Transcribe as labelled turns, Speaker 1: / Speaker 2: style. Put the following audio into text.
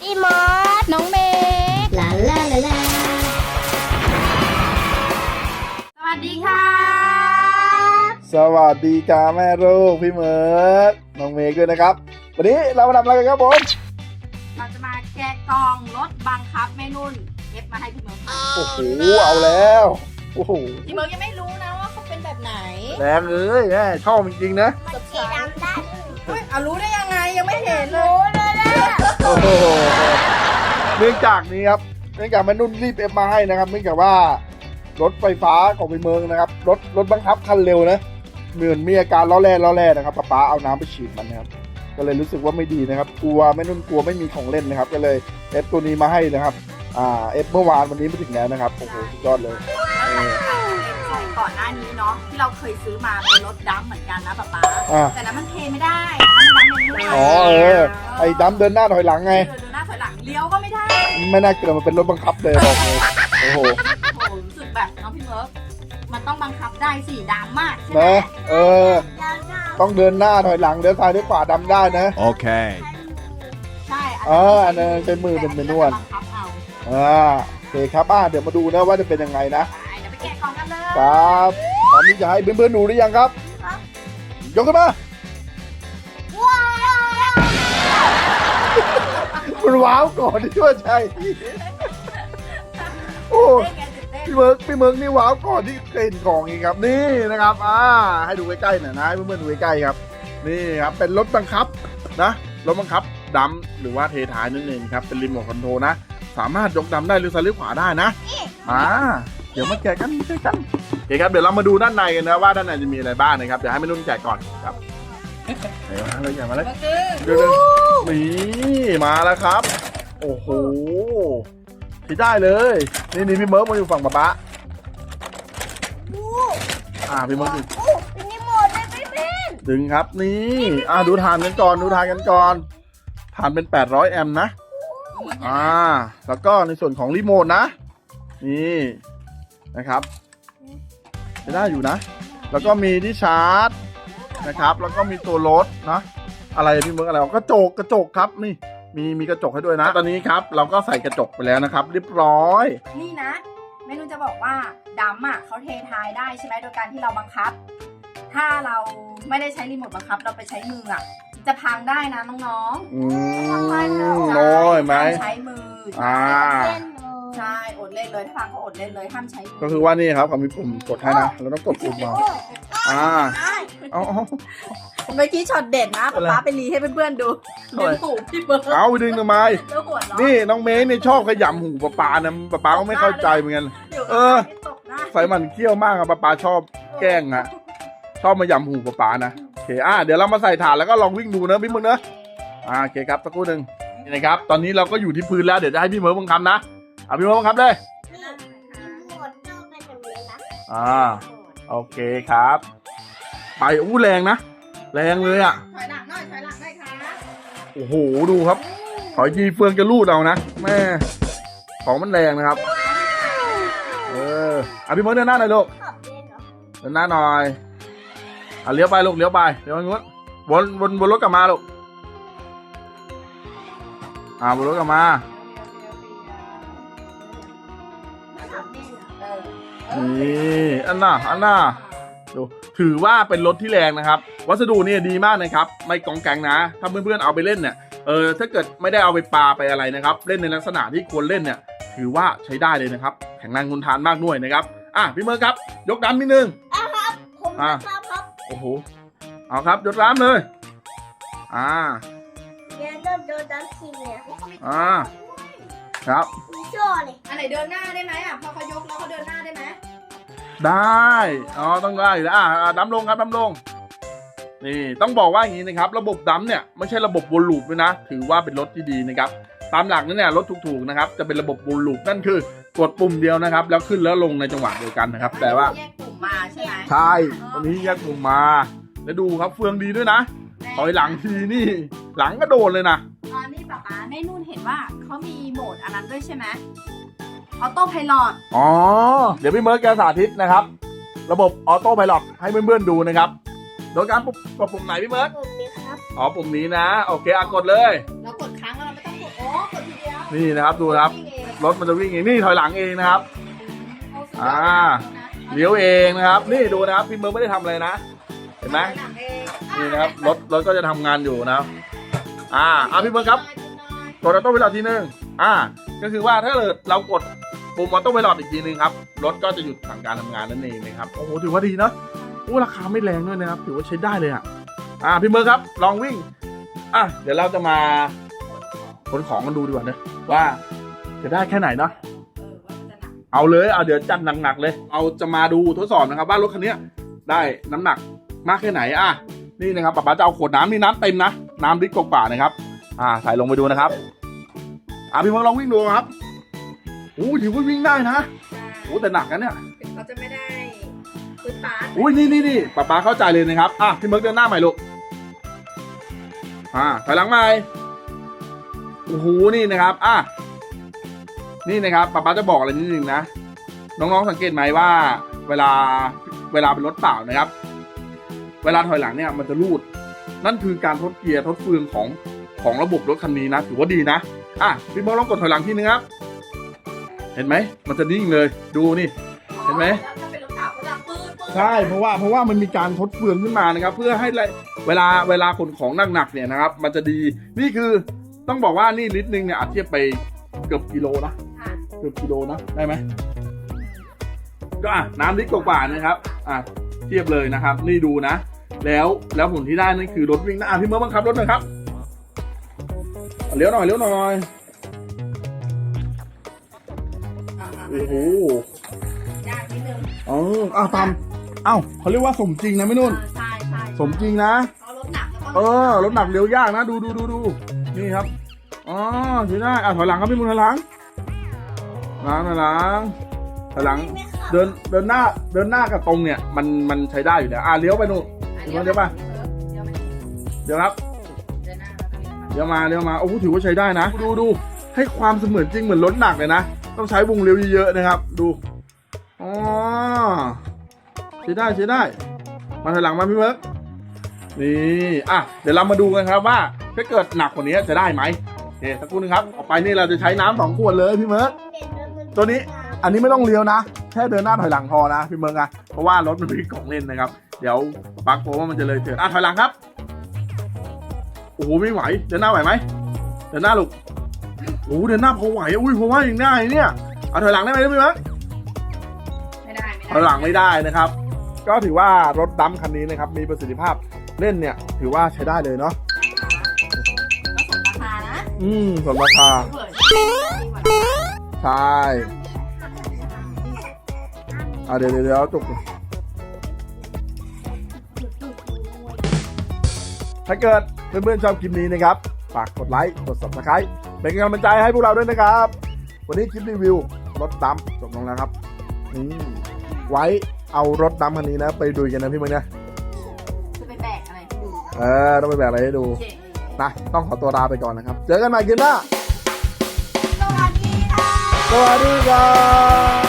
Speaker 1: พี่มอส
Speaker 2: น้องเมย์
Speaker 1: ลาลาลาลา
Speaker 2: สวัสดีค่ะ
Speaker 3: สวัสดีจ้าแม่ลูกพี่เหมิร์กน้องเมย์ด้วยนะครับ วันนี้เรามาทำอะไรกันครับผม
Speaker 2: เราจะมาแกะกล่องรถบังคับแม่นุ่นเก็บมาให้พี่เมิร์ก
Speaker 3: โอ้โหเอาแล้วโอ้โห
Speaker 2: พี่เมิร์กยังไม่รู้นะว่าเขาเป็นแบบไหน
Speaker 3: แรงเอ้ยแม่ชอบจริงๆนะ
Speaker 1: มันสีดำได้
Speaker 2: เฮ้ยเอารู้ได้ยังไงยังไม่เห็นเลย
Speaker 1: รู้เลยนะ
Speaker 3: โอ้โหเนื่องจากนี้ครับเนื่องจากแม่นุ่นรีบเอฟมาให้นะครับเนื่องจากว่ารถไฟฟ้าของพี่เมืองนะครับรถรถบังคับคันเร็วนะเหมือนมีอาการล้อแร่ล้อแร่นะครับป๊าป๊าเอาน้ำไปฉีดมันนะครับก็เลยรู้สึกว่าไม่ดีนะครับกลัวแม่นุ่นกลัวไม่มีของเล่นนะครับ ก็เลยเอฟตัวนี้มาให้นะครับอ่าเอฟเมื่อวานวันนี้มาถึงแล้วนะครับโอ้โหสุดยอดเลย
Speaker 2: ก่อนหน้านี้เนาะที่เราเคยซื้อมาเป็นรถดัมเหมือนกันนะป๊าป๊า
Speaker 3: อ่า
Speaker 2: แต่นั้นมันเทไม่ได้มันดัมมันไม่ได้
Speaker 3: อ๋อเออไอ้ดำเดินหน้าถอยหลังไง
Speaker 2: เดินหน้าถอยหลังเลี้ยวก็ไม่ได้
Speaker 3: ไม่น่าเกิดมันเป็นรถบังคับเลยบอกเลยโอ้โห
Speaker 2: โอ้โหรู้สึกแบบน้องพี่เมิร์กมันต้องบังคับได้สีดำมากใช่ไหม
Speaker 3: นะเออ
Speaker 1: ดำดำ
Speaker 3: ต้องเดินหน้าถอยหลังเดินซ้ายเดินขวาดำได้นะ
Speaker 4: Okay.
Speaker 2: ใช่
Speaker 3: เอออันนั้นใช้มือเป็นเมนวล
Speaker 2: บังคับเอา
Speaker 3: อ่าโอเคครับอ่าเดี๋ยวมาดูนะว่าจะเป็นยังไงนะ ครับตอนนี้จะให้เพื่อนๆดูหรือยังครับ ยกขึ้นมา
Speaker 1: ว้าว
Speaker 3: คุณว้าวก่อนที่ว่าใช่โอ้
Speaker 2: เต้นไงตื่นเต้น
Speaker 3: พี่เมิร์กพี่เมิร์กนี่ว้าวก่อนที่เคยเห็นของอีกครับ นี่นะครับ อ่า ให้ดูใกล้ๆหน่อยนะให้เพื่อนๆดูใกล้ๆครับ นี่ครับ เป็นรถบังคับนะรถบังคับดำหรือว่าเทท้ายนั่นเองครับ เป็นรีโมทคอนโทรลนะ สามารถยกดำได้หรือซ้ายหรือขวาได้นะมาเดี๋ยวมาแกะกันแกะกันโอเคครับเดี๋ยวเรามาดูด้านในกันนะว่าด้านในจะมีอะไรบ้างนะครับเดี๋ยวให้แม่นุ่นแกะก่อนครับเดี๋ยวมาเลยแกะมาเลย
Speaker 2: ก็คือ
Speaker 3: เดี๋ยวๆนี่มาแล้วครับ โอ้โหที่ได้เลยนี่นี่พี่เมิร์กมาอยู่ฝั่งป๊าป๊าอ่าพี่เมิร์กอยู่
Speaker 1: โอ้เป็นนี่หมดเลยพี่เบน
Speaker 3: ดึงครับนี่อ่าดูทานกันก่อนดูทานกันก่อนทานเป็น 800 แอมป์นะอ่า แล้วก็ในส่วนของรีโมทนะ นี่ นะครับจะได้อยู่นะ แล้วก็มีที่ชาร์จนะครับ แล้วก็มีตัวรถนะอะไรพี่เมิร์กอะไรกระจกกระจกครับนี่มีมีกระจกให้ด้วยนะ ตอนนี้ครับ เราก็ใส่กระจกไปแล้วนะครับ เรียบร้อย
Speaker 2: นี่นะเมนูจะบอกว่าดำอะเขาเททายได้ใช่ไหมโดยการที่เราบังคับ ถ้าเราไม่ได้ใช้รีโมทบังคับ เราไปใช้มืออะ จะพังได้นะน้อง
Speaker 3: อืม
Speaker 2: ๆ
Speaker 3: น้อยไหม
Speaker 2: ห้าใช้มืออ
Speaker 3: อ่า
Speaker 1: เล่นเลย
Speaker 2: ใช่อด เล่นเลยถ้าพังก็อดเล่นเลยห้ามใช้มื
Speaker 3: ก็คือว่านี่ครับเขามีปุ่มกดให้นะเราต้องกดปุ่มมาอ่าเอาเอา
Speaker 2: เมื่อกี้ช็อตเด็ดนะ
Speaker 3: อะไร
Speaker 2: ป๊าไปรีให้เพื่อนๆดู
Speaker 3: อะไร
Speaker 2: ดึงหูพี่เบิร์ด
Speaker 3: เอาไปดึงทำไม
Speaker 2: แล้วหัวเราะ
Speaker 3: นี่น้องเมย์นี่ชอบขยำหูปลาปานะปลาปาก็ไม่เข้าใจเหมือนกัน
Speaker 2: ดี๋ยว
Speaker 3: เออ
Speaker 2: ตกหน้า
Speaker 3: ใส่มันเคี้ยวมากอะปลาปาชอบแกล้งอะชอบมายำหูปลาปานะโอเคอะเดี๋ยวเรามาใส่ถาดแล้วก็ลองวิ่งดูนะพี่มึงเนอะอ่าโอเคครับสักครู่หนึ่งนี่นะครับ ตอนนี้เราก็อยู่ที่พื้นแล้วเดี๋ยวจะให้พี่เมิร์กบังคับนะ เอาพี่เมิร์กบังคับเลย
Speaker 1: นี่หมดต้องเป็นแบบนี้นะ
Speaker 3: อ่า โอเคครับ ไปอู้แรงนะ แรงเลยอะ
Speaker 2: ถอยหลังหน่อย ถอยหลังหน่อยค่ะ
Speaker 3: โอ้โห ดูครับขอยีเฟืองจะรูดเอานะ แม่ ของมันแรงนะครับ เอออะพี่เมิร์กเดินหน้าหน่อยลูก
Speaker 1: ขอบเล่นเหรอ
Speaker 3: เดินหน้าหน่อย อะเลี้ยวไปลูกเลี้ยวไปเลี้ยวไปนู้นวนวนวนรถกลับมาลูก อ่าวนรถกลับมา
Speaker 1: นเหรอ
Speaker 2: เออ
Speaker 3: นี่อันน่ะอันน่ะดูถือว่าเป็นรถที่แรงนะครับ วัสดุเนี่ยดีมากนะครับ ไม่กองแกงนะ ถ้าเพื่อนๆเอาไปเล่นเนี่ยเออถ้าเกิดไม่ได้เอาไปปาไปอะไรนะครับ เล่นในลักษณะที่ควรเล่นเนี่ยถือว่าใช้ได้เลยนะครับ แข็งแรงทนทานมากด้วยนะครับ อะพี่เมิร์กครับ ยกดำนิดนึง
Speaker 1: อะครับผม
Speaker 3: อะ
Speaker 1: นะครับครับ
Speaker 3: โอ้โหเอาครับยกดำเลย อ่า
Speaker 1: เดี๋ยวโดนโดนดันทีเนี่ย
Speaker 3: อ่าครับ
Speaker 1: มี โจ้เลย
Speaker 2: อันไหนเดินหน้าได้ไหมอะพอเขายกแล้วเขาเดินหน้าได้ไหม
Speaker 3: ได้ อ๋อ ต้องได้อยู่แล้วอ่าอ่าดำลงครับดำลง นี่ ต้องบอกว่าอย่างนี้นะครับ ระบบดำเนี่ยไม่ใช่ระบบวนลูปด้วยนะ ถือว่าเป็นรถที่ดีนะครับ ตามหลักนั้นเนี่ยรถถูกๆนะครับ จะเป็นระบบวนลูปนั่นคือกดปุ่มเดียวนะครับ แล้วขึ้นแล้วลงในจังหวะเดียวกันนะครับ แต่ว่า
Speaker 2: แยกกลุ่มมาใช่ไหม
Speaker 3: ใช่ตอนนี้แยกปุ่มมา แล้วดูครับเฟืองดีด้วยนะ ถอยหลังทีนี่ หลังก็โดนเลยนะ
Speaker 2: ว่าเขามีโหมดอันนั้นด้วยใช่ไหมออโต้ไพลอต
Speaker 3: อ๋อ เดี๋ยวพี่เมิร์กแกสาธิตนะครับ ระบบออโต้ไพลอตให้เพื่อนๆดูนะครับ โดยการปุ่มกดปุ่มไหนพี่เมิร์ก
Speaker 1: ผมนี่ครับ
Speaker 3: อ๋อปุ่มนี้นะ โอเคอะกดเลย
Speaker 2: เรากดครั้งแล้วเราไม่ต้องกดโอ้กดที
Speaker 3: นี่นะครับดูนะครับรถมันจะวิ่งเองนี่ถอยหลังเองนะครับอ่า เลี้ยวเองนะครับ นี่ดูนะครับพี่เมืองไม่ได้ทำอะไรนะ เห็นไหมนี่นะครับรถรถก็จะทำงานอยู่นะครับอ่าอ่าพี่เมืองครับ กดออโต้ไพลอตทีนึงอ่า ก็คือว่าถ้าเกิดเรากดปุ่มออโต้ไพลอตอีกทีนึงครับ รถก็จะหยุดทำการทำงานนั่นเองนะครับ โอ้โห ถือว่าดีนะโอ้ราคาไม่แรงด้วยนะครับ ถือว่าใช้ได้เลยอะ อ่า พี่เมืองครับ ลองวิ่ง อะ เดี๋ยวเราจะมาขนของกันดูดีกว่านะว่าจะได้แค่ไหนเนาะเอาเลย เอาเดี๋ยวจัดหนักๆเลย เอาจะมาดูทดสอบนะครับว่ารถคันเนี้ยได้น้ำหนักมากแค่ไหนอะนี่นะครับป๊าป๊าจะเอาขวดน้ำนี่น้ำเต็มนะ น้ำลิตรกว่าๆนะครับ อ่าใส่ลงไปดูนะครับ อะพี่เพิ่งลองวิ่งดูครับโอ้ถือว่าวิ่งได้นะโอ้แต่หนักนะเนี่ย
Speaker 2: ถึงเขาจะไม่ได้พื้นฟ้า
Speaker 3: อุ้ยนี่นี่นี่ป๊าป๊าเข้าใจเลยนะครับอะพี่เมิร์กเดินหน้าใหม่ลูกอ่าถอยหลังใหม่โอ้โหนี่นะครับอะนี่นะครับป๊าป๊าจะบอกอะไรนิดนึงนะน้องๆสังเกตไหมว่า เวลาเวลาเป็นรถเปล่านะครับ เวลาถอยหลังเนี่ยมันจะรูด นั่นคือการทดเกียร์ทดเฟืองของ ของระบบรถคันนี้นะถือว่าดีนะอะพี่บอลลองกดถอยหลังทีนึงครับ เห็นไหมมันจะนิ่งเลยดูนี่ เห็นไหม
Speaker 2: ถ้าเป็นรถเก่าก็จะปื้ดปื้ด
Speaker 3: ใช่เพราะว่าเพราะว่ามันมีการทดเฟืองขึ้นมานะครับ เพื่อให้ไรเวลาเวลาขนของหนักๆเนี่ยนะครับ มันจะดีนี่คือต้องบอกว่านี่ลิตรหนึงเนี่ยอาจเทียบไปเกือบกิโลนะ
Speaker 2: ค่ะ
Speaker 3: เกือบกิโลนะได้ไหมก็อะน้ำลิตรกว่าๆนะครับอะเทียบเลยนะครับ นี่ดูนะ แล้วแล้วผลที่ได้นั่นคือรถวิ่งนะอะพี่เมื่อบังคับรถหน่อยครับ เลี้ยวหน่อยเลี้ยวหน่อยโอ้โห
Speaker 2: ยากนิดนึง
Speaker 3: อ๋ออ้าวตามเอ้าเขาเรียกว่าสมจริงนะไม่นุ่น
Speaker 2: ใช่ใช่
Speaker 3: สมจริงนะ
Speaker 2: เอารถหนักก็ต้อง
Speaker 3: เออรถหนักเร็วยากนะ ดูดูดูดูนี่ครับอ๋อใช่ได้อะถอยหลังครับพี่มุนถอยหลังหลังถอยหลังถอยหลัง
Speaker 1: ไม่ขับ
Speaker 3: เดินเดินหน้าเดินหน้ากับตรงเนี่ย มันมันใช้ได้อยู่แล้วอะเลี้ยวไปนู่น เดี๋ยวเดี๋ยวป่ะ
Speaker 2: เดี๋ยวมา
Speaker 3: เดี๋ยวครับ
Speaker 2: เดี๋ยวมา
Speaker 3: เลี้ยวมาเลี้ยวมาโอ้โหถือว่าใช้ได้นะ ดูดูให้ความเสมือนจริงเหมือนรถหนักเลยนะ ต้องใช้วงเลี้ยวเยอะๆนะครับ ดูอ๋อใช้ได้ใช้ได้ มาถอยหลังมาพี่เมิร์กนี่อะเดี๋ยวเรามาดูกันครับว่าถ้าเกิดหนักกว่านี้จะได้ไหมเดี๋ยวสักครู่นึงครับออกไปนี่เราจะใช้น้ำสองขวดเลยพี่เมิร์ก
Speaker 1: เด็กแล้วมัน
Speaker 3: ตัวนี้อันนี้ไม่ต้องเลี้ยวนะ แค่เดินหน้าถอยหลังพอนะพี่เมิร์กนะเพราะว่ารถมันมีของเล่นนะครับ เดี๋ยวปักโกลัวว่ามันจะเลยเถิดอะถอยหลังครับ โอ้โหไม่ไหว เดินหน้าไหวไหมเดินหน้าลูกโอ้โหเดินหน้าพอไหวอุ้ยเพราะว่าอย่างได้เนี่ยเอาถอยหลังได้ไหมพี่เมิร์ก
Speaker 2: ไม่ได้ไม่
Speaker 3: ถอยห
Speaker 2: ได้
Speaker 3: ลังไม่ได้นะครับ ก็ถือว่ารถดัมคันนี้นะครับมีประสิทธิภาพเล่นเนี่ย ถือว่าใช้ได้เลยเนาะ
Speaker 2: ก็สมราคานะ
Speaker 3: อืมสมราคา
Speaker 2: เผื่อดีกว่านะ
Speaker 3: ใช่อะเดี๋ยวเดี๋ยวเดี๋ยวจุก ถ้าเกิดเพื่อนๆชอบคลิปนี้นะครับ ฝากกดไลค์ กด subscribe เป็นกำลังใจให้พวกเราด้วยนะครับ วันนี้คลิปรีวิวรถดัมจบลงแล้วครับนี่ไว้เอารถดัมคันนี้นะ ไปดูกันนะพี่มึงนะ
Speaker 2: จะไปแบกอะไรให้ดู
Speaker 3: เออต้องไปแบกอะไรให้ดู
Speaker 2: เจ๋ง
Speaker 3: นะต้องขอตัวลาไปก่อนนะครับ เจอกันใหม่คลิปหน้า
Speaker 2: สวัสดีค่ะ
Speaker 3: สวัสดีครับ